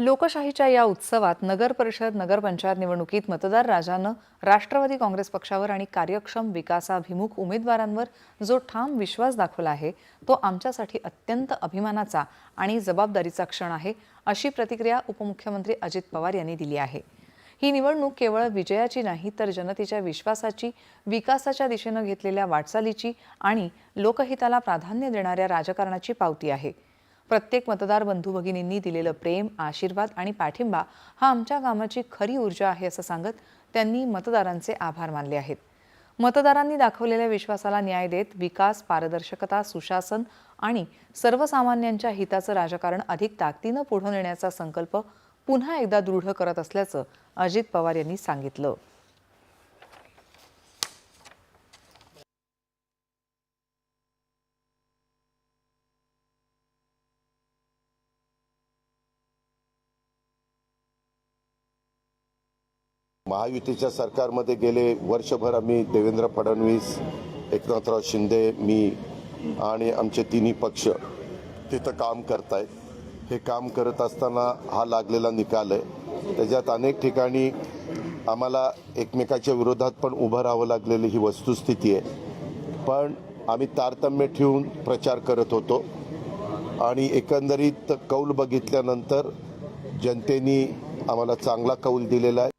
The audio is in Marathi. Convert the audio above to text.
लोकशाहीच्या या उत्सवात नगर परिषद नगरपंचायत निवडणुकीत मतदार राजानं राष्ट्रवादी काँग्रेस पक्षावर आणि कार्यक्षम विकासाभिमुख उमेदवारांवर जो ठाम विश्वास दाखवला आहे तो आमच्यासाठी अत्यंत अभिमानाचा आणि जबाबदारीचा क्षण आहे अशी प्रतिक्रिया उपमुख्यमंत्री अजित पवार यांनी दिली आहे. ही निवडणूक केवळ विजयाची नाही तर जनतेच्या विश्वासाची विकासाच्या दिशेनं घेतलेल्या वाटचालीची आणि लोकहिताला प्राधान्य देणाऱ्या राजकारणाची पावती आहे. प्रत्येक मतदार बंधू भगिनींनी दिलेलं प्रेम आशीर्वाद आणि पाठिंबा हा आमच्या कामाची खरी ऊर्जा आहे असं सांगत त्यांनी मतदारांचे आभार मानले आहेत. मतदारांनी दाखवलेल्या विश्वासाला न्याय देत विकास पारदर्शकता सुशासन आणि सर्वसामान्यांच्या हिताचं राजकारण अधिक ताकदीनं पुढे नेण्याचा संकल्प पुन्हा एकदा दृढ करत असल्याचं अजित पवार यांनी सांगितलं. महायुतीच्या सरकारमध्ये गेले वर्षभर आम्ही देवेंद्र फडणवीस एकनाथराव शिंदे मी आणि आमचे तिन्ही पक्ष तिथं काम करतायत हे काम करत असताना हा लागलेला निकाल आहे. त्याच्यात अनेक ठिकाणी आम्हाला एकमेकाच्या विरोधात पण उभं राहावं लागलेली ही वस्तुस्थिती आहे. पण आम्ही तारतम्य ठेवून प्रचार करत होतो आणि एकंदरीत कौल बघितल्यानंतर जनतेनी आम्हाला चांगला कौल दिलेला आहे.